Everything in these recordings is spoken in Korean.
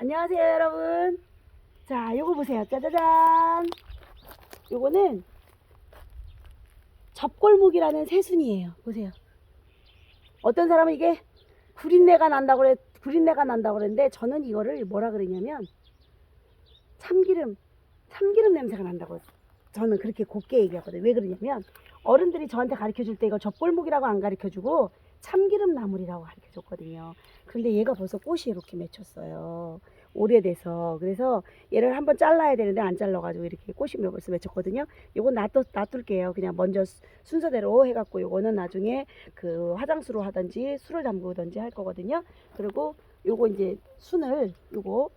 안녕하세요 여러분. 자 요거 보세요. 짜자잔. 요거는 접골목이라는 새순이에요. 보세요. 어떤 사람은 이게 구린내가 난다고 그래 구린내가 난다고 그랬는데 저는 이거를 뭐라 그러냐면 참기름 참기름 냄새가 난다고 저는 그렇게 곱게 얘기하거든요. 왜 그러냐면 어른들이 저한테 가르쳐 줄 때 이거 접골목이라고 안 가르쳐 주고 참기름 나물이라고 가르쳐 줬거든요. 근데 얘가 벌써 꽃이 이렇게 맺혔어요. 오래돼서. 그래서 얘를 한번 잘라야 되는데 안 잘라가지고 이렇게 꽃이 벌써 맺혔거든요. 요건 놔둬, 놔둘게요. 그냥 먼저 수- 순서대로 해갖고 요거는 나중에 그 화장수로 하든지 술을 담그든지 할 거거든요. 그리고 요거 이제 순을 요거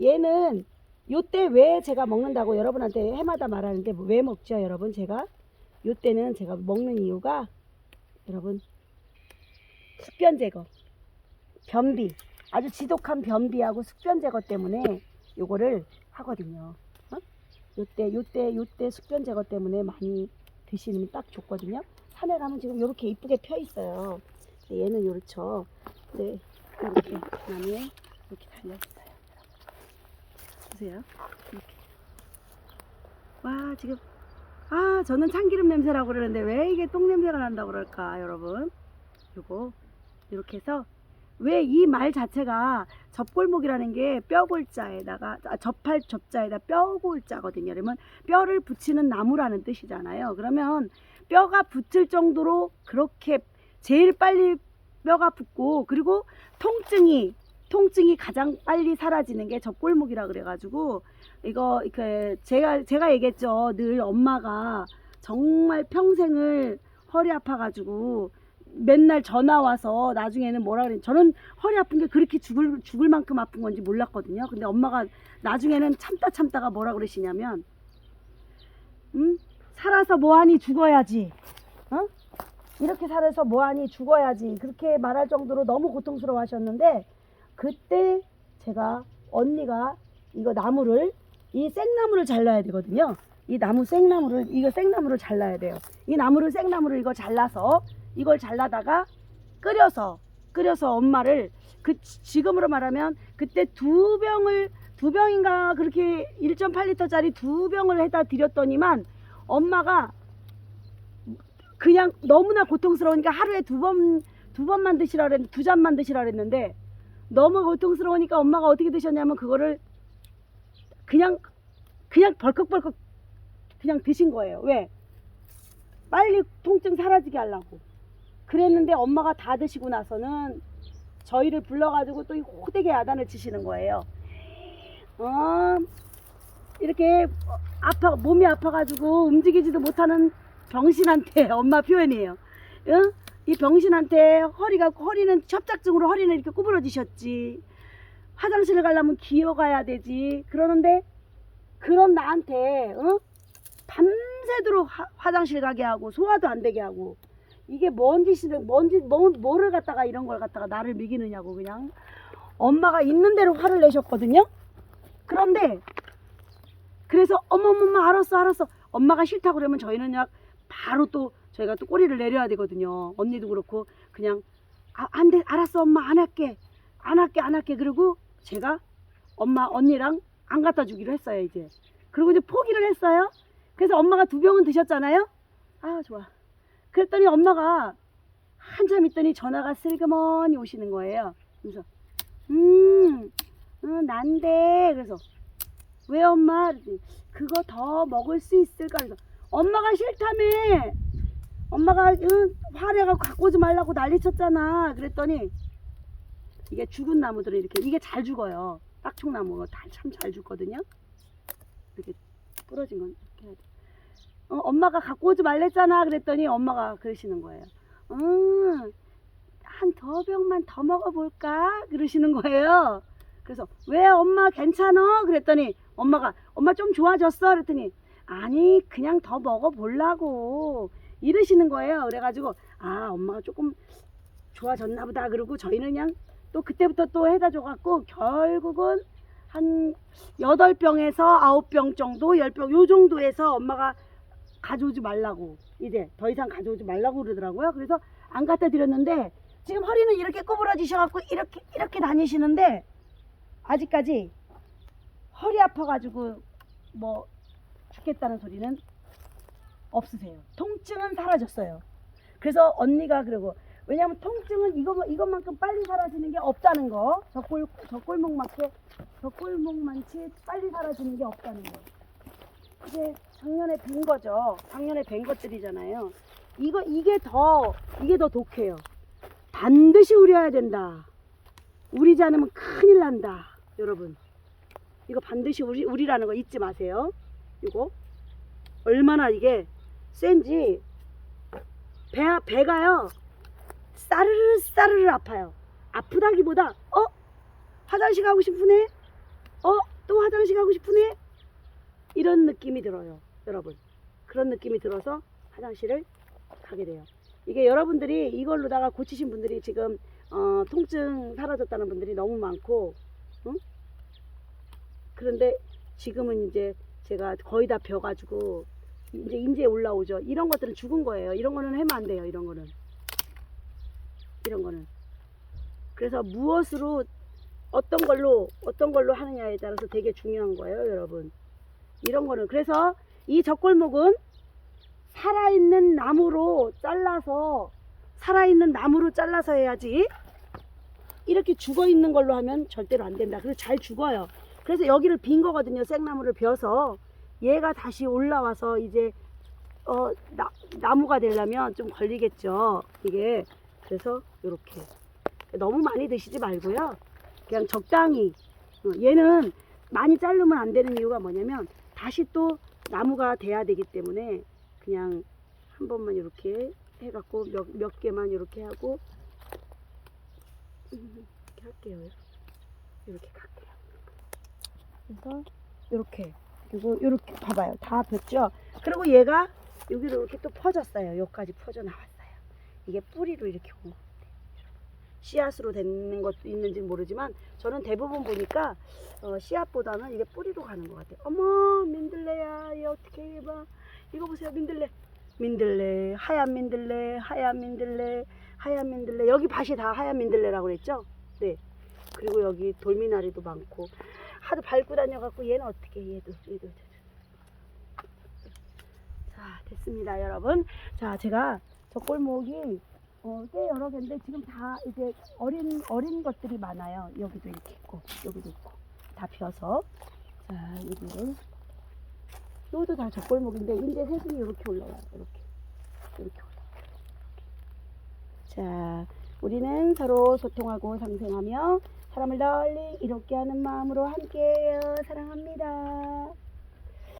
얘는 요때 왜 제가 먹는다고 여러분한테 해마다 말하는데 왜 먹죠 여러분 제가 요때는 제가 먹는 이유가 여러분 습변 제거 변비 아주 지독한 변비하고 숙변 제거 때문에 요거를 하거든요. 어? 요때 요때 요때 숙변 제거 때문에 많이 드시면 딱 좋거든요. 산에 가면 지금 이렇게 이쁘게 펴 있어요. 얘는 요렇죠. 네 이렇게 나무에 이렇게 달려 있어요. 보세요. 이렇게. 와 지금 아 저는 참기름 냄새라고 그러는데 왜 이게 똥 냄새가 난다고 그럴까 여러분? 요거 이렇게 해서 왜 이 말 자체가 접골목이라는 게 뼈골자에다가 아, 접할 접자에다 뼈골자거든요. 그러면 뼈를 붙이는 나무라는 뜻이잖아요. 그러면 뼈가 붙을 정도로 그렇게 제일 빨리 뼈가 붙고 그리고 통증이 통증이 가장 빨리 사라지는 게 접골목이라 그래가지고 이거 이렇게 제가 제가 얘기했죠. 늘 엄마가 정말 평생을 허리 아파가지고 맨날 전화 와서 나중에는 뭐라 그래 저는 허리 아픈 게 그렇게 죽을 죽을 만큼 아픈 건지 몰랐거든요. 근데 엄마가 나중에는 참다 참다가 뭐라 그러시냐면 음? 살아서 뭐하니 죽어야지. 어? 이렇게 살아서 뭐하니 죽어야지. 그렇게 말할 정도로 너무 고통스러워 하셨는데 그때 제가 언니가 이거 나무를 이 생나무를 잘라야 되거든요. 이 나무 생나무를 이거 생나무를 잘라야 돼요. 이 나무를 생나무를 이거 잘라서 이걸 잘라다가 끓여서 끓여서 엄마를 그 지- 지금으로 말하면 그때 두 병을 두 병인가 그렇게 1.8리터짜리 두 병을 해다 드렸더니만 엄마가 그냥 너무나 고통스러우니까 하루에 두 번 두 번만 드시라 그랬는데 두 잔만 드시라 그랬는데 너무 고통스러우니까 엄마가 어떻게 드셨냐면 그거를 그냥 그냥 벌컥벌컥 그냥 드신 거예요. 왜? 빨리 통증 사라지게 하려고. 그랬는데 엄마가 다 드시고 나서는 저희를 불러가지고 또이 호되게 야단을 치시는 거예요. 어, 이렇게 아파 몸이 아파가지고 움직이지도 못하는 병신한테 엄마 표현이에요. 응? 이 병신한테 허리가 허리는 협착증으로 허리는 이렇게 구부러지셨지. 화장실을 가려면 기어가야 되지. 그러는데 그런 나한테 어? 밤새도록 화, 화장실 가게 하고 소화도 안 되게 하고 이게 뭔 짓이든 뭔지 뭐, 뭐를 갖다가 이런 걸 갖다가 나를 먹이느냐고 그냥 엄마가 있는 대로 화를 내셨거든요. 그런데 그래서 어머머머 알았어 알았어 엄마가 싫다 그러면 저희는 약 바로 또 저희가 또 꼬리를 내려야 되거든요. 언니도 그렇고 그냥 아, 안 돼 알았어 엄마 안 할게 안 할게 안 할게 그리고 제가 엄마 언니랑 안 갖다 주기로 했어요 이제 그리고 이제 포기를 했어요. 그래서 엄마가 두 병은 드셨잖아요. 아 좋아. 그랬더니 엄마가 한참 있더니 전화가 슬그머니 오시는 거예요. 그래서 음, 음 난데 그래서 왜 엄마? 그거 더 먹을 수 있을까? 그래서 엄마가 싫다며. 엄마가 응, 화내가 갖고 오지 말라고 난리 쳤잖아. 그랬더니 이게 죽은 나무들은 이렇게 이게 잘 죽어요. 딱총나무가 다참잘 죽거든요. 이렇게 부러진 건 이렇게 해야 돼. 어, 엄마가 갖고 오지 말랬잖아. 그랬더니 엄마가 그러시는 거예요. 음, 한더 병만 더 먹어볼까? 그러시는 거예요. 그래서 왜 엄마 괜찮어? 그랬더니 엄마가 엄마 좀 좋아졌어? 그랬더니 아니 그냥 더 먹어보려고 이러시는 거예요. 그래가지고 아 엄마가 조금 좋아졌나 보다. 그러고 저희는 그냥 또 그때부터 또 해다 줘갖고 결국은 한 여덟 병에서 아홉 병 정도, 열 병 요 정도에서 엄마가 가져오지 말라고 이제 더 이상 가져오지 말라고 그러더라고요. 그래서 안 갖다 드렸는데 지금 허리는 이렇게 구부러지셔갖고 이렇게 이렇게 다니시는데 아직까지 허리 아파가지고 뭐 죽겠다는 소리는 없으세요. 통증은 사라졌어요. 그래서 언니가 그러고 왜냐하면 통증은 이것 이것만큼 빨리 사라지는 게 없다는 거. 저골 저골목만치 저골목만치 빨리 사라지는 게 없다는 거. 이게 작년에 뵌 거죠. 작년에 뵌 것들이잖아요. 이거 이게 더 이게 더 독해요. 반드시 우려야 된다. 우리지 않으면 큰일 난다, 여러분. 이거 반드시 우리 우리라는 거 잊지 마세요. 이거 얼마나 이게 센지 배 배가요 싸르르 싸르르 아파요. 아프다기보다 어 화장실 가고 싶으네. 어 또 화장실 가고 싶으네. 이런 느낌이 들어요, 여러분. 그런 느낌이 들어서 화장실을 가게 돼요. 이게 여러분들이 이걸로다가 고치신 분들이 지금 어, 통증 사라졌다는 분들이 너무 많고, 응? 그런데 지금은 이제 제가 거의 다 벼가지고 이제 인제 올라오죠. 이런 것들은 죽은 거예요. 이런 거는 하면 안 돼요. 이런 거는 이런 거는 그래서 무엇으로 어떤 걸로 어떤 걸로 하느냐에 따라서 되게 중요한 거예요, 여러분. 이런 거는 그래서 이 젖골목은 살아있는 나무로 잘라서 살아있는 나무로 잘라서 해야지 이렇게 죽어 있는 걸로 하면 절대로 안 된다. 그래서 잘 죽어요. 그래서 여기를 빈 거거든요. 생나무를 벼서 얘가 다시 올라와서 이제 어 나, 나무가 되려면 좀 걸리겠죠. 이게 그래서 이렇게 너무 많이 드시지 말고요. 그냥 적당히 어, 얘는 많이 자르면 안 되는 이유가 뭐냐면 다시 또 나무가 돼야 되기 때문에 그냥 한 번만 이렇게 해갖고 몇, 몇 개만 이렇게 하고 음, 이렇게 할게요. 이렇게 갈게요. 그래서 이렇게 그리고 이렇게 봐봐요. 다 폈죠. 그리고 얘가 여기로 이렇게 또 퍼졌어요. 여기까지 퍼져 나왔어요. 이게 뿌리로 이렇게 온것 같아요. 씨앗으로 되는 것도 있는지 모르지만 저는 대부분 보니까 어, 씨앗보다는 이게 뿌리로 가는 것 같아요. 어머 민들레야 얘 어떻게 해봐. 이거 보세요 민들레. 민들레 하얀 민들레 하얀 민들레 하얀 민들레 여기 밭이 다 하얀 민들레라고 그랬죠? 네. 그리고 여기 돌미나리도 많고 하도 밟고 다녀갖고 얘는 어떻게 해, 얘도 얘도 자 됐습니다 여러분 자 제가 저 골목이 어, 꽤 여러 개인데 지금 다 이제 어린 어린 것들이 많아요. 여기도 이렇게 있고 여기도 있고. 다 펴서. 자 여기를. 여기도 다 젖골목인데 이제 새순이 이렇게 올라와요. 이렇게. 이렇게 올라와요. 자 우리는 서로 소통하고 상생하며 사람을 널리 이롭게 하는 마음으로 함께해요. 사랑합니다.